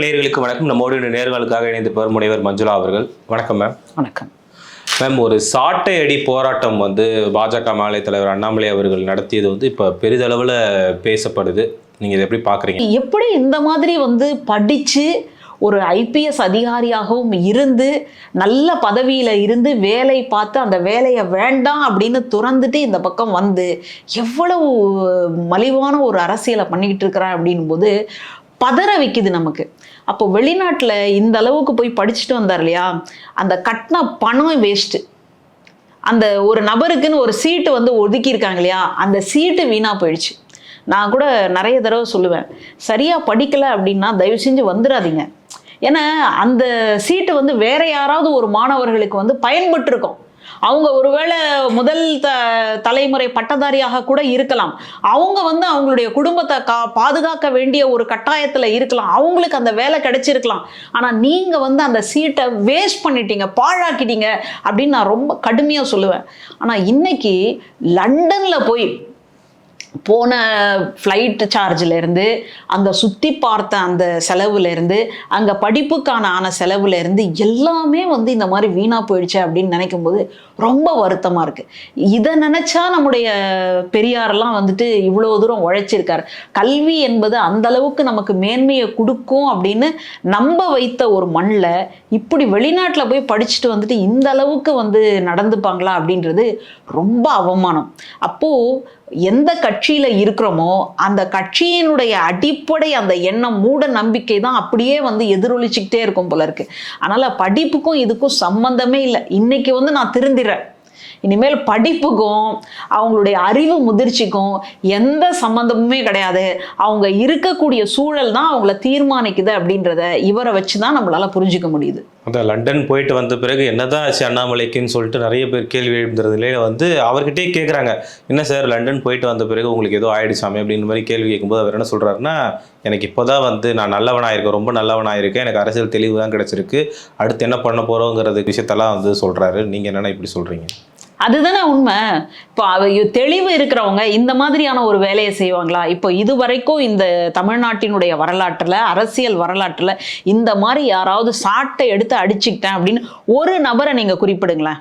நேர்களுக்கு வணக்கம். நம்மோடு நேர்களுக்காக இணைந்திருப்பவர் முனைவர் மஞ்சுளா அவர்கள். வணக்கம் மேம் வணக்கம். மேம் ஒரு சாட்டை அடி போராட்டம் வந்து பாஜக மாநில தலைவர் அண்ணாமலை அவர்கள் நடத்தியது வந்து இப்போ பெரிதளவில் பேசப்படுது. நீங்கள் இதை எப்படி பார்க்குறீங்க எப்படி இந்த மாதிரி வந்து படிச்சு ஒரு ஐபிஎஸ் அதிகாரியாகவும் இருந்து நல்ல பதவியில் இருந்து வேலை பார்த்து அந்த வேலையை வேண்டாம் அப்படின்னு துறந்துட்டு இந்த பக்கம் வந்து எவ்வளவு மலிவான ஒரு அரசியலை பண்ணிக்கிட்டு இருக்கிறான் அப்படின்னும் போது பதற வைக்குது நமக்கு. அப்போ வெளிநாட்டில் இந்த அளவுக்கு போய் படிச்சுட்டு வந்தார் இல்லையா? அந்த கட்டின பணம் வேஸ்ட்டு அந்த ஒரு நபருக்குன்னு ஒரு சீட்டு வந்து ஒதுக்கியிருக்காங்க இல்லையா? அந்த சீட்டு வீணாக போயிடுச்சு. நான் கூட நிறைய தடவை சொல்லுவேன் சரியாக படிக்கலை அப்படின்னா தயவு செஞ்சு வந்துடாதீங்க ஏன்னா அந்த சீட்டு வந்து வேற யாராவது ஒரு மாணவர்களுக்கு வந்து பயன்பட்டுருக்கோம். அவங்க ஒருவேளை முதல் த தலைமுறை பட்டதாரியாக கூட இருக்கலாம். அவங்க வந்து அவங்களுடைய குடும்பத்தை கா பாதுகாக்க வேண்டிய ஒரு கட்டாயத்தில் இருக்கலாம். அவங்களுக்கு அந்த வேலை கிடைச்சிருக்கலாம். ஆனால் நீங்கள் வந்து அந்த சீட்டை வேஸ்ட் பண்ணிட்டீங்க பாழாக்கிட்டீங்க அப்படின்னு நான் ரொம்ப கடுமையாக சொல்லுவேன். ஆனால் இன்னைக்கு லண்டனில் போய் போன ஃப்ளைட் சார்ஜிலேருந்து அங்கே சுற்றி பார்த்த அந்த செலவுலேருந்து அங்கே படிப்புக்கான ஆன செலவுலேருந்து எல்லாமே வந்து இந்த மாதிரி வீணாக போயிடுச்சு அப்படின்னு நினைக்கும் போது ரொம்ப வருத்தமாக இருக்குது இதை நினச்சா நம்முடைய பெரியாரெல்லாம் வந்துட்டு இவ்வளோ தூரம் உழைச்சிருக்காரு. கல்வி என்பது அந்த அளவுக்கு நமக்கு மேன்மையை கொடுக்கும் அப்படின்னு நம்ப வைத்த ஒரு மண்ணில் இப்படி வெளிநாட்டில் போய் படிச்சுட்டு வந்துட்டு இந்த அளவுக்கு வந்து நடந்துப்பாங்களா அப்படின்றது ரொம்ப அவமானம். அப்போது எந்த கட்சியில் இருக்கிறோமோ அந்த கட்சியினுடைய அடிப்படை அந்த எண்ணம் மூட நம்பிக்கை தான் அப்படியே வந்து எதிரொலிச்சுக்கிட்டே இருக்கும் போல இருக்கு. அதனால படிப்புக்கும் இதுக்கும் சம்பந்தமே இல்லை. இன்னைக்கு வந்து நான் திருந்திறேன் இனிமேல் படிப்புக்கும் அவங்களுடைய அறிவு முதிர்ச்சிக்கும் எந்த சம்மந்தமுமே கிடையாது. அவங்க இருக்கக்கூடிய சூழல் தான் அவங்கள தீர்மானிக்குது அப்படின்றத இவரை வச்சு தான் நம்மளால் புரிஞ்சுக்க முடியுது. அதான் லண்டன் போயிட்டு வந்த பிறகு என்னதான் ஆச்சு அண்ணாமலைக்குன்னு சொல்லிட்டு நிறைய பேர் கேள்வி எழுப்புறதுலே வந்து அவர்கிட்டயே கேட்குறாங்க என்ன சார் லண்டன் போயிட்டு வந்த பிறகு உங்களுக்கு ஏதோ ஆயிடுச்சாமே அப்படின்ற மாதிரி கேள்வி கேட்கும்போது அவர் என்ன சொல்கிறாருன்னா எனக்கு இப்போதான் வந்து நான் நல்லவனாக இருக்கேன் ரொம்ப நல்லவனாக இருக்கேன் எனக்கு அரசியல் தெளிவு தான் கிடச்சிருக்கு. அடுத்து என்ன பண்ண போகிறோங்கிறது விஷயத்தெல்லாம் வந்து சொல்கிறாரு நீங்கள் என்னென்ன இப்படி சொல்கிறீங்க அதுதானே உண்மை. இப்போ அவையோ தெளிவு இருக்கிறவங்க இந்த மாதிரியான ஒரு வேலையை செய்வாங்களா? இப்போ இது வரைக்கும் இந்த தமிழ்நாட்டினுடைய வரலாற்றில் அரசியல் வரலாற்றில் இந்த மாதிரி யாராவது சாட்டை எடுத்து அடிச்சுக்கிட்டேன் அப்படின்னு ஒரு நபரை நீங்கள் குறிப்பிடுங்களேன்.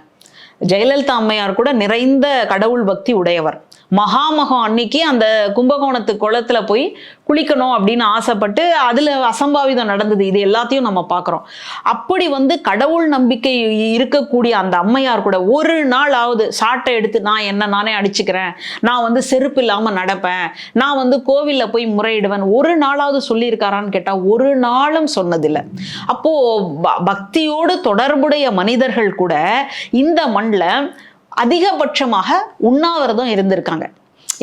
ஜெயலலிதா அம்மையார் கூட நிறைந்த கடவுள் பக்தி உடையவர். மகாமகம் அன்னைக்கு அந்த கும்பகோணத்து குளத்துல போய் குளிக்கணும் அப்படின்னு ஆசைப்பட்டு அதில் அசம்பாவிதம் நடந்தது. இது எல்லாத்தையும் நம்ம பார்க்குறோம் அப்படி வந்து கடவுள் நம்பிக்கை இருக்கக்கூடிய அந்த அம்மையார் கூட ஒரு நாள் ஆகுது சாட்டை எடுத்து நான் என்ன நானே அடிச்சுக்கிறேன். நான் வந்து செருப்பு இல்லாமல் நடப்பேன். நான் வந்து கோவிலில் போய் முறையிடுவேன். ஒரு நாளாவது சொல்லியிருக்காரான்னு கேட்டால் ஒரு நாளும் சொன்னதில்லை. அப்போது ப பக்தியோடு தொடர்புடைய மனிதர்கள் கூட இந்த மண்ணில் அதிகபட்சமாக உண்ணாவிரதம் இருந்திருக்காங்க.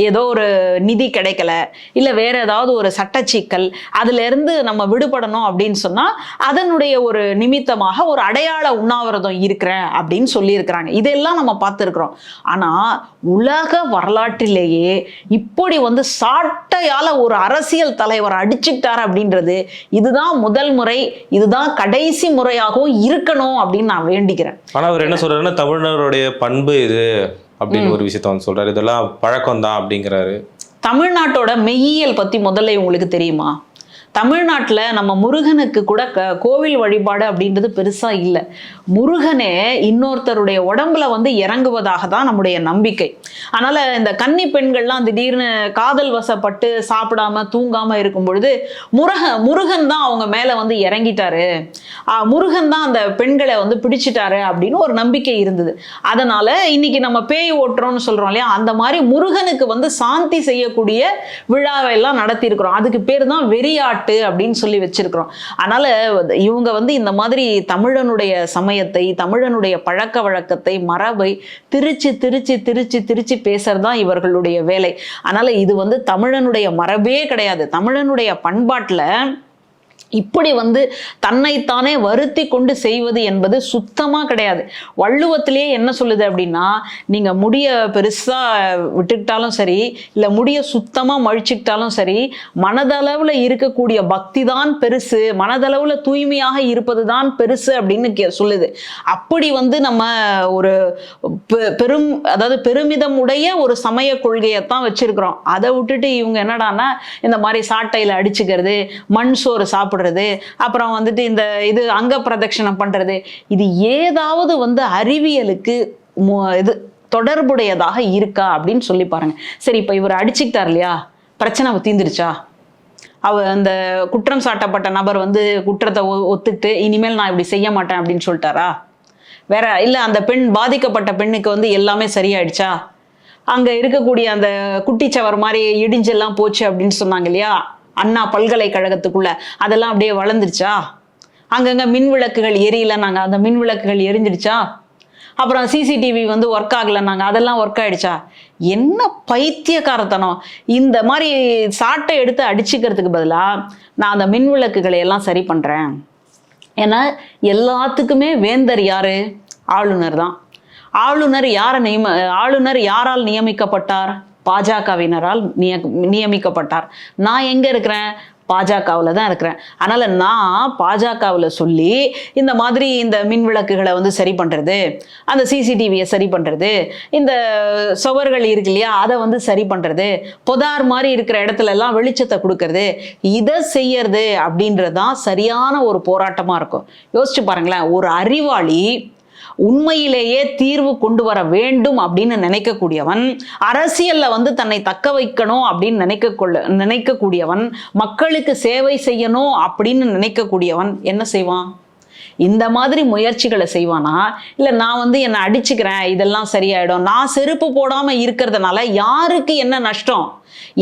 ஏதோ ஒரு நிதி கிடைக்கல இல்லை வேற ஏதாவது ஒரு சட்டச்சிக்கல் அதுலேருந்து நம்ம விடுபடணும் அப்படின்னு சொன்னால் அதனுடைய ஒரு நிமித்தமாக ஒரு அடையாள உண்ணாவிரதம் இருக்கிறேன் அப்படின்னு சொல்லியிருக்கிறாங்க. இதெல்லாம் நம்ம பார்த்துருக்குறோம். ஆனால் உலக வரலாற்றிலேயே இப்படி வந்து சாட்டையால் ஒரு அரசியல் தலைவர் அடிச்சுக்கிட்டார் அப்படின்றது இதுதான் முதல் முறை இதுதான் கடைசி முறையாகவும் இருக்கணும் அப்படின்னு நான் வேண்டிக்கிறேன். ஆனால் அவர் என்ன சொல்றாருன்னா தமிழருடைய பண்பு இது. அப்படின்னு ஒரு விஷயத்த வந்து சொல்றாரு. இதெல்லாம் பழக்கம் தான் அப்படிங்கிறாரு. தமிழ்நாட்டோட மெய்யியல் பற்றி முதல்ல உங்களுக்கு தெரியுமா? தமிழ்நாட்டில் நம்ம முருகனுக்கு கூட க கோவில் வழிபாடு அப்படின்றது பெருசாக இல்லை. முருகனே இன்னொருத்தருடைய உடம்புல வந்து இறங்குவதாக தான் நம்முடைய நம்பிக்கை. அதனால் இந்த கன்னி பெண்கள்லாம் திடீர்னு காதல் வசப்பட்டு சாப்பிடாம தூங்காமல் இருக்கும் பொழுது முருக முருகன் தான் அவங்க மேலே வந்து இறங்கிட்டாரு. முருகன் தான் அந்த பெண்களை வந்து பிடிச்சிட்டாரு அப்படின்னு ஒரு நம்பிக்கை இருந்தது. அதனால் இன்னைக்கு நம்ம பேய் ஓட்டுறோம்னு சொல்கிறோம் இல்லையா? அந்த மாதிரி முருகனுக்கு வந்து சாந்தி செய்யக்கூடிய விழாவை எல்லாம் நடத்தியிருக்கிறோம். அதுக்கு பேர் தான் வெறியாட்டு அப்படின்னு சொல்லி வச்சிருக்கிறோம். அதனால இவங்க வந்து இந்த மாதிரி தமிழனுடைய சமயத்தை தமிழனுடைய பழக்க வழக்கத்தை மரபை திருச்சி திருச்சி திருச்சி திருச்சி பேசுறது தான் இவர்களுடைய வேலை. அதனால இது வந்து தமிழனுடைய மரபே கிடையாது. தமிழனுடைய பண்பாட்டில் இப்படி வந்து தன்னைத்தானே வருத்தி கொண்டு செய்வது என்பது சுத்தமாக கிடையாது. வள்ளுவத்திலேயே என்ன சொல்லுது அப்படின்னா நீங்கள் முடிய பெருசாக விட்டுக்கிட்டாலும் சரி இல்லை முடிய சுத்தமாக மழிச்சுக்கிட்டாலும் சரி மனதளவில் இருக்கக்கூடிய பக்தி தான் பெருசு மனதளவில் தூய்மையாக இருப்பது தான் பெருசு அப்படின்னு கே- சொல்லுது. அப்படி வந்து நம்ம ஒரு பெ- பெரும் அதாவது பெருமிதம் உடைய ஒரு சமய கொள்கையைத்தான் வச்சிருக்கிறோம். அதை விட்டுட்டு இவங்க என்னடான்னா இந்த மாதிரி சாட்டையில் அடிச்சுக்கிறது மண் சோறு சாப்பிடுறது சாப்பிட்றது அப்புறம் வந்துட்டு இந்த இது அங்க பிரதட்சணம் பண்ணுறது இது ஏதாவது வந்து அறிவியலுக்கு மு- இது தொடர்புடையதாக இருக்கா அப்படின்னு சொல்லி பாருங்க. சரி இப்போ இவர் அடிச்சுக்கிட்டார் இல்லையா? பிரச்சனை தீந்துருச்சா? அவ அந்த குற்றம் சாட்டப்பட்ட நபர் வந்து குற்றத்தை ஒத்துட்டு ஒத்துக்கிட்டு இனிமேல் நான் இப்படி செய்ய மாட்டேன் அப்படின்னு சொல்லிட்டாரா? வேற இல்லை அந்த பெண் பாதிக்கப்பட்ட பெண்ணுக்கு வந்து எல்லாமே சரியாயிடுச்சா? அங்கே இருக்கக்கூடிய அந்த குட்டிச்சவர் மாதிரி இடிஞ்செல்லாம் போச்சு அப்படின்னு சொன்னாங்க இல்லையா? அண்ணா பல்கலைக்கழகத்துக்குள்ள அதெல்லாம் அப்படியே வளர்ந்துருச்சா? அங்கங்கே மின் விளக்குகள் எரியல நாங்கள் அந்த மின் விளக்குகள் எரிஞ்சிடுச்சா அப்புறம் சிசிடிவி வந்து ஒர்க் ஆகலை நாங்கள் அதெல்லாம் ஒர்க் ஆயிடுச்சா? என்ன பைத்தியக்காரத்தனம். இந்த மாதிரி சாட்டை எடுத்து அடிச்சுக்கிறதுக்கு பதிலாக நான் அந்த மின் விளக்குகளை எல்லாம் சரி பண்ணுறேன் ஏன்னா எல்லாத்துக்குமே வேந்தர் யாரு? ஆளுநர் தான். ஆளுநர் யாரை நியம ஆளுநர் யாரால் நியமிக்கப்பட்டார்? பாஜகவினரால் நிய நியமிக்கப்பட்டார். நான் எங்கே இருக்கிறேன்? பாஜகவில் தான் இருக்கிறேன். அதனால் நான் பாஜகவில் சொல்லி இந்த மாதிரி இந்த மின் விளக்குகளை வந்து சரி பண்ணுறது அந்த சிசிடிவியை சரி பண்ணுறது இந்த சுவர்கள் இருக்கு இல்லையா அதை வந்து சரி பண்ணுறது புதார் மாதிரி இருக்கிற இடத்துலலாம் வெளிச்சத்தை கொடுக்கறது இதை செய்யறது அப்படின்றது தான் சரியான ஒரு போராட்டமாக இருக்கும். யோசிச்சு பாருங்களேன் ஒரு அறிவாளி உண்மையிலேயே தீர்வு கொண்டு வர வேண்டும் அப்படின்னு நினைக்கக்கூடியவன் அரசியல்ல வந்து தன்னை தக்க வைக்கணும் அப்படின்னு நினைக்க கொள்ள நினைக்கக்கூடியவன் மக்களுக்கு சேவை செய்யணும் அப்படின்னு நினைக்கக்கூடியவன் என்ன செய்வான்? இந்த மாதிரி முயற்சிகளை செய்வானா? இல்லை நான் வந்து என்னை அடிச்சுக்கிறேன் இதெல்லாம் சரியாயிடும். நான் செருப்பு போடாம இருக்கிறதுனால யாருக்கு என்ன நஷ்டம்?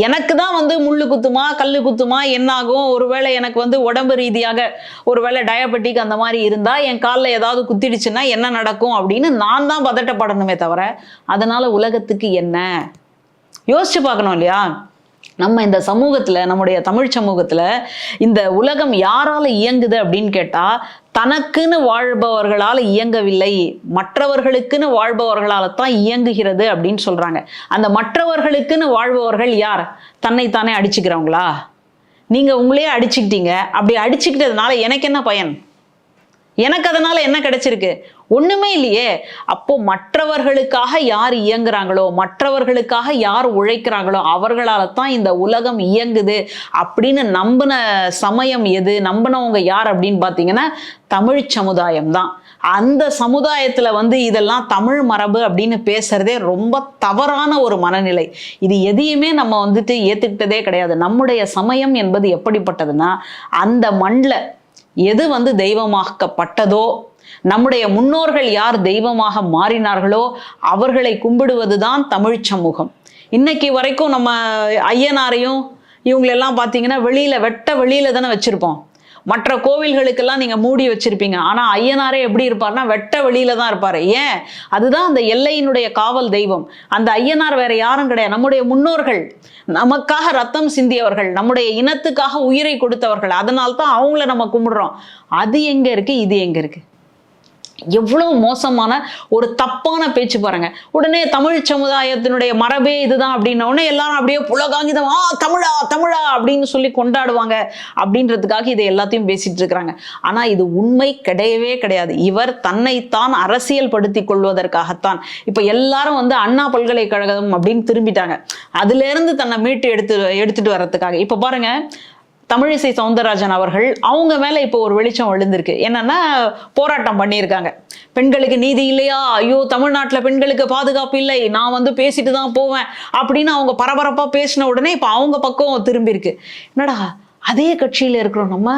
எனக்கு தான் வந்து முள்ளு குத்துமா கல்லு குத்துமா என்னாகும்? ஒருவேளை எனக்கு வந்து உடம்பு ரீதியாக ஒருவேளை டயபெட்டிக் அந்த மாதிரி இருந்தால் என் காலில் ஏதாவது குத்திடுச்சுன்னா என்ன நடக்கும் அப்படின்னு நான் தான் பதட்டப்படணுமே தவிர அதனால உலகத்துக்கு என்ன? யோசிச்சு பார்க்கணும் இல்லையா? நம்ம இந்த சமூகத்தில் நம்முடைய தமிழ் சமூகத்தில் இந்த உலகம் யாரால் இயங்குது அப்படின்னு கேட்டால் தனக்குன்னு வாழ்பவர்களால் இயங்கவில்லை மற்றவர்களுக்குன்னு வாழ்பவர்களால் தான் இயங்குகிறது அப்படின்னு சொல்கிறாங்க அந்த மற்றவர்களுக்குன்னு வாழ்பவர்கள் யார்? தன்னைத்தானே அடிச்சுக்கிறவங்களா? நீங்கள் உங்களையே அடிச்சுக்கிட்டீங்க. அப்படி அடிச்சுக்கிட்டதுனால எனக்கு என்ன பயன்? எனக்கு அதனால் என்ன கிடைச்சிருக்கு? ஒண்ணுமே இல்லையே. அப்போ மற்றவர்களுக்காக யார் இயங்குறாங்களோ மற்றவர்களுக்காக யார் உழைக்கிறாங்களோ அவர்களால தான் இந்த உலகம் இயங்குது அப்படின்னு நம்பின சமயம் எது நம்பினவங்க யார் அப்படின்னு பார்த்தீங்கன்னா தமிழ் சமுதாயம் தான். அந்த சமுதாயத்துல வந்து இதெல்லாம் தமிழ் மரபு அப்படின்னு பேசுறதே ரொம்ப தவறான ஒரு மனநிலை. இது எதையுமே நம்ம வந்துட்டு ஏத்துக்கிட்டதே கிடையாது. நம்முடைய சமயம் என்பது எப்படிப்பட்டதுன்னா அந்த மண்ணில் எது வந்து தெய்வமாக்கப்பட்டதோ நம்முடைய முன்னோர்கள் யார் தெய்வமாக மாறினார்களோ அவர்களை கும்பிடுவது தான் தமிழ் சமூகம். இன்னைக்கு வரைக்கும் நம்ம ஐயனாரையும் இவங்களெல்லாம் பார்த்தீங்கன்னா வெளியில வெட்ட வெளியில தானே வச்சிருப்போம். மற்ற கோவில்களுக்கெல்லாம் நீங்க மூடி வச்சிருப்பீங்க. ஆனா ஐயனாரே எப்படி இருப்பார்னா வெட்ட வெளியில தான் இருப்பாரு. ஏன்? அதுதான் அந்த எல்லையினுடைய காவல் தெய்வம். அந்த ஐயனார் வேற யாரும் கிடையாது. நம்முடைய முன்னோர்கள் நமக்காக ரத்தம் சிந்தியவர்கள் நம்முடைய இனத்துக்காக உயிரை கொடுத்தவர்கள். அதனால்தான் அவங்கள நம்ம கும்பிடுறோம். அது எங்க இருக்கு? இது எங்க இருக்கு? எவ்வளவு மோசமான ஒரு தப்பான பேச்சு பாருங்க. உடனே தமிழ் சமுதாயத்தினுடைய மரபே இதுதான் அப்படின்ன உடனே எல்லாரும் அப்படியே புலகாங்கிதம் ஆ தமிழா தமிழா அப்படின்னு சொல்லி கொண்டாடுவாங்க. அப்படின்றதுக்காக இதை எல்லாத்தையும் பேசிட்டு இருக்கிறாங்க. ஆனா இது உண்மை கிடையவே கிடையாது. இவர் தன்னைத்தான் அரசியல் படுத்தி கொள்வதற்காகத்தான். இப்ப எல்லாரும் வந்து அண்ணா பல்கலைக்கழகம் அப்படின்னு திரும்பிட்டாங்க. அதுல இருந்து தன்னை மீட்டு எடுத்து எடுத்துட்டு வர்றதுக்காக. இப்ப பாருங்க தமிழிசை சவுந்தரராஜன் அவர்கள் அவங்க மேலே இப்போ ஒரு வெளிச்சம் விழுந்திருக்கு. என்னன்னா போராட்டம் பண்ணியிருக்காங்க. பெண்களுக்கு நீதி இல்லையா? ஐயோ தமிழ்நாட்டில் பெண்களுக்கு பாதுகாப்பு இல்லை. நான் வந்து பேசிட்டு தான் போவேன் அப்படின்னு அவங்க பரபரப்பாக பேசின உடனே இப்போ அவங்க பக்கம் திரும்பியிருக்கு. என்னடா அதே கட்சியில் இருக்கிறோம் நம்ம?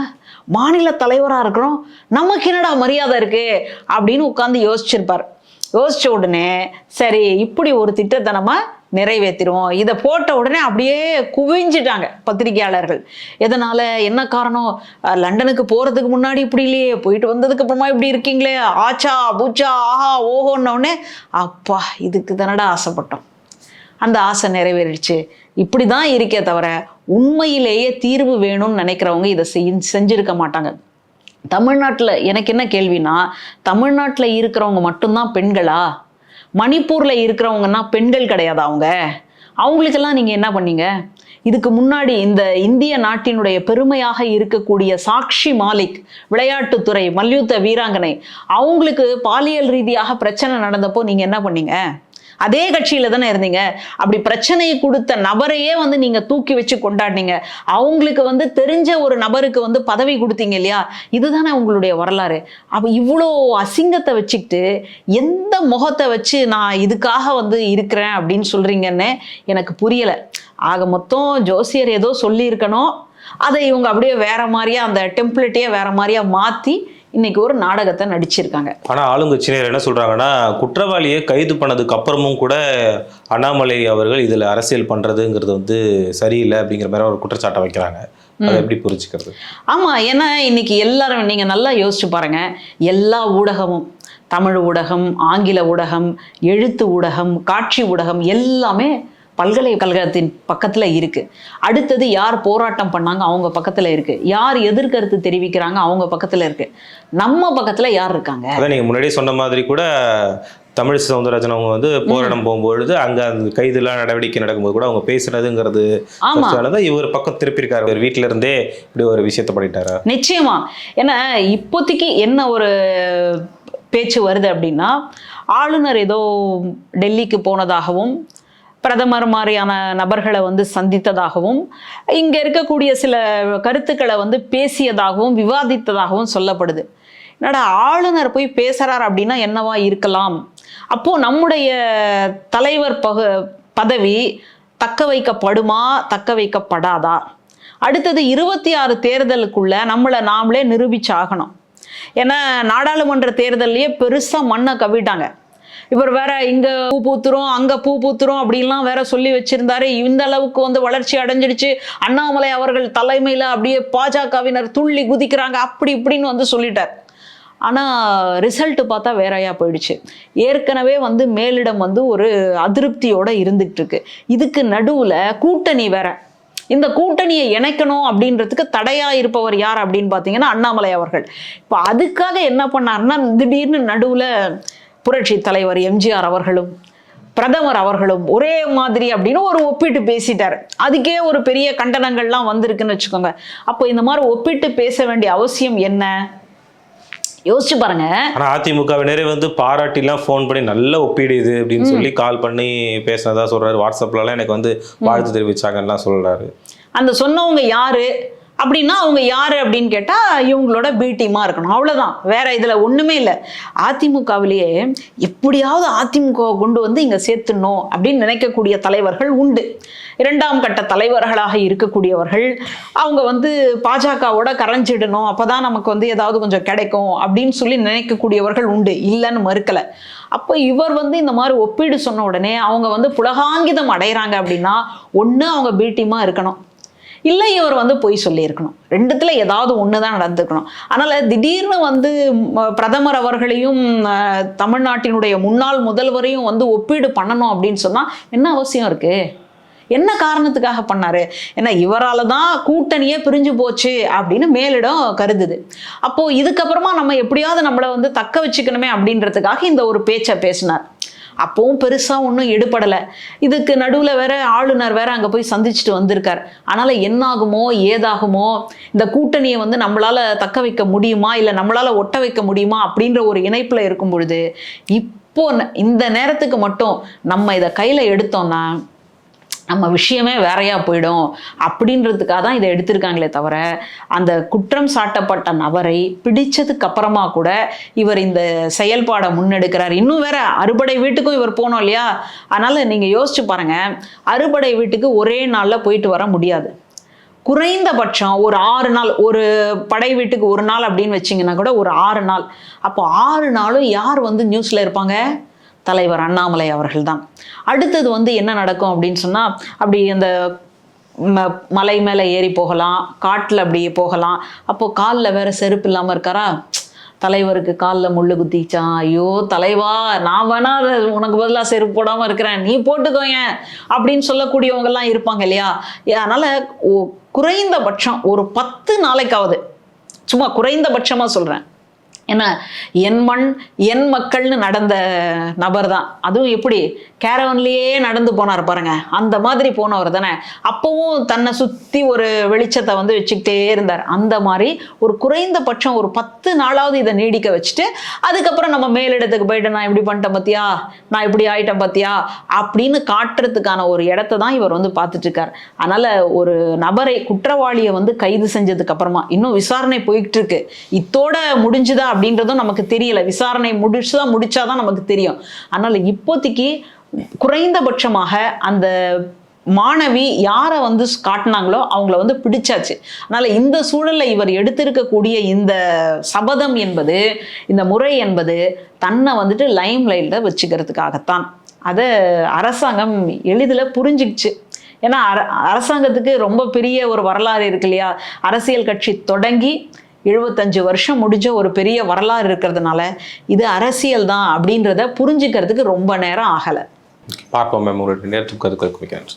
மாநில தலைவராக இருக்கிறோம். நமக்கு என்னடா மரியாதை இருக்கு? அப்படின்னு உட்காந்து யோசிச்சிருப்பார். யோசிச்ச உடனே சரி இப்படி ஒரு திட்டத்தை நம்ம நிறைவேற்றிடுவோம் இதை போட்ட உடனே அப்படியே குவிஞ்சிட்டாங்க பத்திரிகையாளர்கள். எதனால்? என்ன காரணம்? லண்டனுக்கு போகிறதுக்கு முன்னாடி இப்படி இல்லையே? போயிட்டு வந்ததுக்கு அப்புறமா இப்படி இருக்கீங்களே? ஆச்சா பூச்சா ஆஹா ஓஹோன்னொடனே அப்பா இதுக்கு தானடா ஆசைப்பட்டோம். அந்த ஆசை நிறைவேறிடுச்சு. இப்படி தான் இருக்கே தவிர உண்மையிலேயே தீர்வு வேணும்னு நினைக்கிறவங்க இதை செய் செஞ்சிருக்க மாட்டாங்க. தமிழ்நாட்டில் எனக்கு என்ன கேள்வினா தமிழ்நாட்டில் இருக்கிறவங்க மட்டும்தான் பெண்களா? மணிப்பூரில் இருக்கிறவங்கன்னா பெண்கள் கிடையாது அவங்க. அவங்களுக்கெல்லாம் நீங்கள் என்ன பண்ணீங்க? இதுக்கு முன்னாடி இந்த இந்திய நாட்டினுடைய பெருமையாக இருக்கக்கூடிய சாக்ஷி மாலிக் விளையாட்டுத்துறை மல்யுத்த வீராங்கனை அவங்களுக்கு பாலியல் ரீதியாக பிரச்சனை நடந்தப்போ நீங்கள் என்ன பண்ணீங்க? அதே கட்சியில தானே இருந்தீங்க. அப்படி பிரச்சனையை கொடுத்த நபரையே வந்து நீங்க தூக்கி வச்சு கொண்டாடினீங்க. அவங்களுக்கு வந்து தெரிஞ்ச ஒரு நபருக்கு வந்து பதவி கொடுத்தீங்க இல்லையா? இதுதானே உங்களுடைய வரலாறு. அப்போ இவ்வளோ அசிங்கத்தை வச்சுக்கிட்டு எந்த முகத்தை வச்சு நான் இதுக்காக வந்து இருக்கிறேன் அப்படின்னு சொல்றீங்கன்னு எனக்கு புரியலை. ஆக மொத்தம் ஜோசியர் ஏதோ சொல்லியிருக்கணும். அதை இவங்க அப்படியே வேற மாதிரியா அந்த டெம்ப்ளேட்டையே வேற மாதிரியா மாற்றி இன்னைக்கு ஒரு நாடகத்தை நடிச்சிருக்காங்க. ஆனா ஆளுங்கட்சியினர் என்ன சொல்றாங்கன்னா குற்றவாளியை கைது பண்ணதுக்கு அப்புறமும் கூட அண்ணாமலை அவர்கள் இதுல அரசியல் பண்றதுங்கிறது வந்து சரியில்லை அப்படிங்கிற மாதிரி ஒரு குற்றச்சாட்டை வைக்கிறாங்க. அதை எப்படி புரிஞ்சுக்கிறது? ஆமா ஏன்னா இன்னைக்கு எல்லாரும் நீங்க நல்லா யோசிச்சு பாருங்க. எல்லா ஊடகமும் தமிழ் ஊடகம் ஆங்கில ஊடகம் எழுத்து ஊடகம் காட்சி ஊடகம் எல்லாமே பல்கலைக்கழகத்தின் பக்கத்துல இருக்கு. அடுத்தது யார் போராட்டம் பண்ணாங்க அவங்க பக்கத்துல இருக்கு. யார் எதிர்கருத்து தெரிவிக்கிறாங்க அவங்க பக்கத்துல இருக்கு. நம்ம பக்கத்துல யார் இருக்காங்க? அதான் நீங்க முன்னாடியே சொன்ன மாதிரி கூட தமிழ் சவுந்தரராஜன் அவங்க வந்து போராட்டம் போகும்பொழுது அங்க அந்த கைதுலாம் நடவடிக்கை நடக்கும்போது கூட அவங்க பேசுனதுங்கிறது தான் இவர் பக்கம் திருப்பியிருக்காரு. இவர் வீட்டுல இருந்தே இப்படி ஒரு விஷயத்த பண்ணிட்டாரா? நிச்சயமா. ஏன்னா இப்போதைக்கு என்ன ஒரு பேச்சு வருது அப்படின்னா ஆளுநர் ஏதோ டெல்லிக்கு போனதாகவும் பிரதமர் மாதிரியான நபர்களை வந்து சந்தித்ததாகவும் இங்கே இருக்கக்கூடிய சில கருத்துக்களை வந்து பேசியதாகவும் விவாதித்ததாகவும் சொல்லப்படுது. என்னடா ஆளுநர் போய் பேசுகிறார் அப்படின்னா என்னவா இருக்கலாம்? அப்போது நம்முடைய தலைவர் பகு பதவி தக்க வைக்கப்படுமா தக்க வைக்கப்படாதா? அடுத்தது இருபத்தி ஆறு தேர்தலுக்குள்ள நம்மளை நாமளே நிரூபிச்சாகணும். ஏன்னா நாடாளுமன்ற தேர்தல்லையே பெருசாக மண்ணை கவிட்டாங்க இவர் வேற இங்க பூ பூத்துரும் அங்க பூ பூத்துரும் அப்படின்லாம் வேற சொல்லி வச்சிருந்தாரு. இந்த அளவுக்கு வந்து வளர்ச்சி அடைஞ்சிடுச்சு. அண்ணாமலை அவர்கள் தலைமையில அப்படியே பாஜகவினர் துள்ளி குதிக்கிறாங்க. அப்படி இப்படின்னு வந்து சொல்லிட்டார். ஆனால் ரிசல்ட்டு பார்த்தா வேறையா போயிடுச்சு. ஏற்கனவே வந்து மேலிடம் வந்து ஒரு அதிருப்தியோடு இருந்துகிட்டு இருக்கு. இதுக்கு நடுவில் கூட்டணி வேற. இந்த கூட்டணியை இணைக்கணும் அப்படின்றதுக்கு தடையா இருப்பவர் யார் அப்படின்னு பார்த்தீங்கன்னா அண்ணாமலை அவர்கள். இப்போ அதுக்காக என்ன பண்ணாருன்னா திடீர்னு நடுவில் புரட்சி தலைவர் எம்ஜிஆர் அவர்களும் பிரதமர் அவர்களும் ஒரே மாதிரி அப்படின்னு ஒரு ஒப்பிட்டு பேசிட்டார். அதுக்கே ஒரு பெரிய கண்டனங்கள்லாம் வந்திருக்குன்னு வச்சுக்கோங்க. அப்போ இந்த மாதிரி ஒப்பிட்டு பேச வேண்டிய அவசியம் என்ன? யோசிச்சு பாருங்க. ஆனா அதிமுகவினரே வந்து பாராட்டிலாம் ஃபோன் பண்ணி நல்ல ஒப்பீடு இது அப்படின்னு சொல்லி கால் பண்ணி பேசினதா சொல்றாரு. வாட்ஸ்அப்லலாம் எனக்கு வந்து வாழ்த்து தெரிவிச்சாங்கலாம் சொல்றாரு. அந்த சொன்னவங்க யாரு? அப்படின்னா அவங்க யாரு அப்படின்னு கேட்டால் இவங்களோட பி டீமாக இருக்கணும். அவ்வளோதான் வேற இதில் ஒன்றுமே இல்லை. அதிமுகவிலேயே எப்படியாவது அதிமுகவை கொண்டு வந்து இங்கே சேர்த்துடணும் அப்படின்னு நினைக்கக்கூடிய தலைவர்கள் உண்டு. இரண்டாம் கட்ட தலைவர்களாக இருக்கக்கூடியவர்கள் அவங்க வந்து பாஜகவோட கரைஞ்சிடணும். அப்போ தான் நமக்கு வந்து ஏதாவது கொஞ்சம் கிடைக்கும் அப்படின்னு சொல்லி நினைக்கக்கூடியவர்கள் உண்டு. இல்லைன்னு மறுக்கலை. அப்போ இவர் வந்து இந்த மாதிரி ஒப்பீடு சொன்ன உடனே அவங்க வந்து புலகாங்கிதம் அடைகிறாங்க அப்படின்னா ஒன்று அவங்க பி இருக்கணும். இல்லை இவர் வந்து பொய் சொல்லியிருக்கணும். ரெண்டுத்துல ஏதாவது ஒன்று தான் நடந்துக்கணும் அதனால் திடீர்னு வந்து பிரதமர் அவர்களையும் தமிழ்நாட்டினுடைய முன்னாள் முதல்வரையும் வந்து ஒப்பீடு பண்ணணும் அப்படின்னு சொன்னால் என்ன அவசியம் இருக்கு? என்ன காரணத்துக்காக பண்ணாரு? ஏன்னா இவரால் தான் கூட்டணியே பிரிஞ்சு போச்சு அப்படின்னு மேலிடம் கருதுது. அப்போது இதுக்கப்புறமா நம்ம எப்படியாவது நம்மளை வந்து தக்க வச்சுக்கணுமே அப்படின்றதுக்காக இந்த ஒரு பேச்சை பேசினார். அப்பவும் பெருசாக ஒன்றும் எடுபடலை. இதுக்கு நடுவில் வேற ஆளுநர் வேற அங்கே போய் சந்திச்சுட்டு வந்திருக்கார். அதனால் என்னாகுமோ ஏதாகுமோ இந்த கூட்டணியை வந்து நம்மளால் தக்க வைக்க முடியுமா இல்லை நம்மளால் ஒட்ட வைக்க முடியுமா அப்படின்ற ஒரு இணைப்பில் இருக்கும் பொழுது இப்போ ந- இந்த நேரத்துக்கு மட்டும் நம்ம இதை கையில் எடுத்தோம்னா நம்ம விஷயமே வேறையா போயிடும் அப்படின்றதுக்காக தான் இதை எடுத்திருக்காங்களே தவிர அந்த குற்றம் சாட்டப்பட்ட நபரை பிடிச்சதுக்கு அப்புறமா கூட இவர் இந்த செயல்பாடை முன்னெடுக்கிறார். இன்னும் வேற அறுபடை வீட்டுக்கும் இவர் போனோம் இல்லையா? அதனால நீங்க யோசிச்சு பாருங்க அறுபடை வீட்டுக்கு ஒரே நாளில் போயிட்டு வர முடியாது. குறைந்தபட்சம் ஒரு ஆறு நாள் ஒரு படை வீட்டுக்கு ஒரு நாள் அப்படின்னு வச்சிங்கன்னா கூட ஒரு ஆறு நாள். அப்போ ஆறு நாளும் யார் வந்து நியூஸில் இருப்பாங்க? தலைவர் அண்ணாமலை அவர்கள் தான் அடுத்தது வந்து என்ன நடக்கும் அப்படின்னு சொன்னால் அப்படி அந்த ம- மலை மேலே ஏறி போகலாம் காட்டில் அப்படி போகலாம். அப்போ காலில் வேற செருப்பு இல்லாமல் இருக்காரா? தலைவருக்கு காலில் முள்ளு குத்திச்சான் ஐயோ தலைவா நான் வேணா உனக்கு பதிலாக செருப்பு போடாமல் இருக்கிறேன் நீ போட்டுக்கோங்க அப்படின்னு சொல்லக்கூடியவங்கெல்லாம் இருப்பாங்க இல்லையா? அதனால் குறைந்தபட்சம் ஒரு பத்து நாளைக்காவது சும்மா குறைந்தபட்சமாக சொல்கிறேன் ஏன்னா என் மண் என் மக்கள்னு நடந்த நபர் தான் அதுவும் எப்படி? கேரவன்லேயே நடந்து போனார் பாருங்க. அந்த மாதிரி போனவர் தானே. அப்பவும் தன்னை சுற்றி ஒரு வெளிச்சத்தை வந்து வச்சுக்கிட்டே இருந்தார். அந்த மாதிரி ஒரு குறைந்தபட்சம் ஒரு பத்து நாளாவது இதை நீடிக்க வச்சுட்டு அதுக்கப்புறம் நம்ம மேலிடத்துக்கு போயிட்டு நான் இப்படி பண்ணிட்டேன் பார்த்தியா நான் இப்படி ஆயிட்டேன் பார்த்தியா அப்படின்னு காட்டுறதுக்கான ஒரு இடத்த தான் இவர் வந்து பார்த்துட்டு இருக்கார் ஒரு நபரை குற்றவாளியை வந்து கைது செஞ்சதுக்கு அப்புறமா இன்னும் விசாரணை போய்கிட்டு இருக்கு இத்தோட முடிஞ்சுதா அப்படின்றதும் நமக்கு தெரியல. விசாரணை முடிச்சுதான் முடிச்சாதான் நமக்கு தெரியும். அதனால் இப்போதைக்கு குறைந்தபட்சமாக அந்த மாணவி யாரை வந்து காட்டினாங்களோ அவங்கள வந்து பிடிச்சாச்சு. அதனால் இந்த சூழலில் இவர் எடுத்திருக்கக்கூடிய இந்த சபதம் என்பது இந்த முறை என்பது தன்னை வந்துட்டு லைம் லைட்டில் வச்சுக்கிறதுக்காகத்தான். அதை அரசாங்கம் எளிதில் புரிஞ்சிக்கிச்சு. ஏன்னா அர அரசாங்கத்துக்கு ரொம்ப பெரிய ஒரு வரலாறு இருக்கு இல்லையா? அரசியல் கட்சி தொடங்கி எழுபத்தஞ்சு வருஷம் முடிஞ்ச ஒரு பெரிய வரலாறு இருக்கிறதுனால இது அரசியல் தான் அப்படின்றத புரிஞ்சுக்கிறதுக்கு ரொம்ப நேரம் ஆகலை. பார்ப்போம் மேம் உங்களுடைய நேரத்துக்கு அதுக்கு வைக்கிறேன்.